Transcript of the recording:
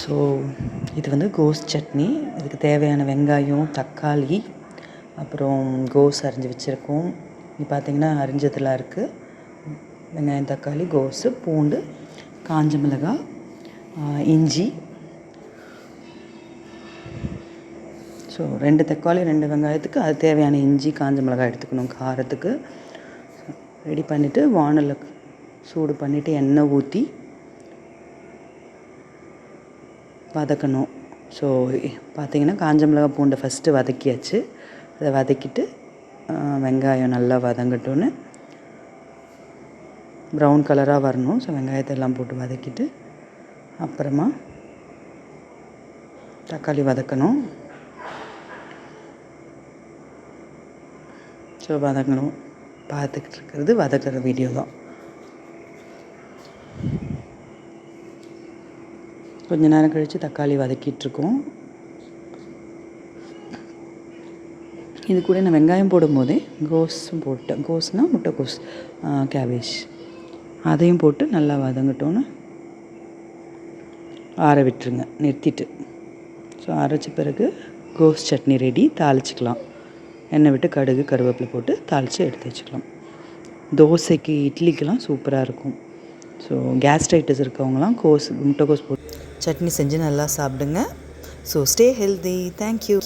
So இது வந்து கோஸ் சட்னி. இதுக்கு தேவையான வெங்காயம் தக்காளி அப்புறம் கோஸ் அரிஞ்சு வச்சுருக்கோம். இது பார்த்திங்கன்னா அரிஞ்சதெல்லாம் இருக்குது வெங்காயம் தக்காளி கோஸு பூண்டு காஞ்ச மிளகாய் இஞ்சி. ஸோ ரெண்டு தக்காளி ரெண்டு வெங்காயத்துக்கு அது தேவையான இஞ்சி காஞ்ச மிளகாய் எடுத்துக்கணும் காரத்துக்கு. ரெடி பண்ணிவிட்டு வானலில் சூடு பண்ணிவிட்டு எண்ணெய் ஊற்றி வதக்கணும். ஸோ பார்த்திங்கன்னா காஞ்ச மிளகாய் பூண்டை ஃபஸ்ட்டு வதக்கியாச்சு. அதை வதக்கிட்டு வெங்காயம் நல்லா வதங்கட்டும்னு. ப்ரௌன் கலராக வரணும். ஸோ வெங்காயத்தை எல்லாம் போட்டு வதக்கிட்டு அப்புறமா தக்காளி வதக்கணும். ஸோ வதங்கணும். பார்த்துக்கிட்டு இருக்கிறது வதக்கிற வீடியோ தான். கொஞ்ச நேரம் கழித்து தக்காளி வதக்கிட்டுருக்கோம் இது கூட நான் வெங்காயம் போடும்போதே கோஸும் போட்டேன் கோஸ்னால் முட்டைக்கோஸ் கேபேஜ் அதையும் போட்டு நல்லா வதங்கிட்டோன்னு ஆற விட்டுருங்க நிறுத்திட்டு. ஸோ அரைச்ச பிறகு கோஸ் சட்னி ரெடி தாளிச்சிக்கலாம். எண்ணெய் விட்டு கடுகு கருவேப்பிலை போட்டு தாளித்து எடுத்து வச்சுக்கலாம். தோசைக்கு இட்லிக்கெலாம் சூப்பராக இருக்கும். ஸோ கேஸ்ட்ரைட்டிஸ் இருக்கவங்களாம் கோஸ் முட்டைக்கோஸ் போட்டு சட்னி செஞ்சு நல்லா சாப்பிடுங்க. So stay healthy thank you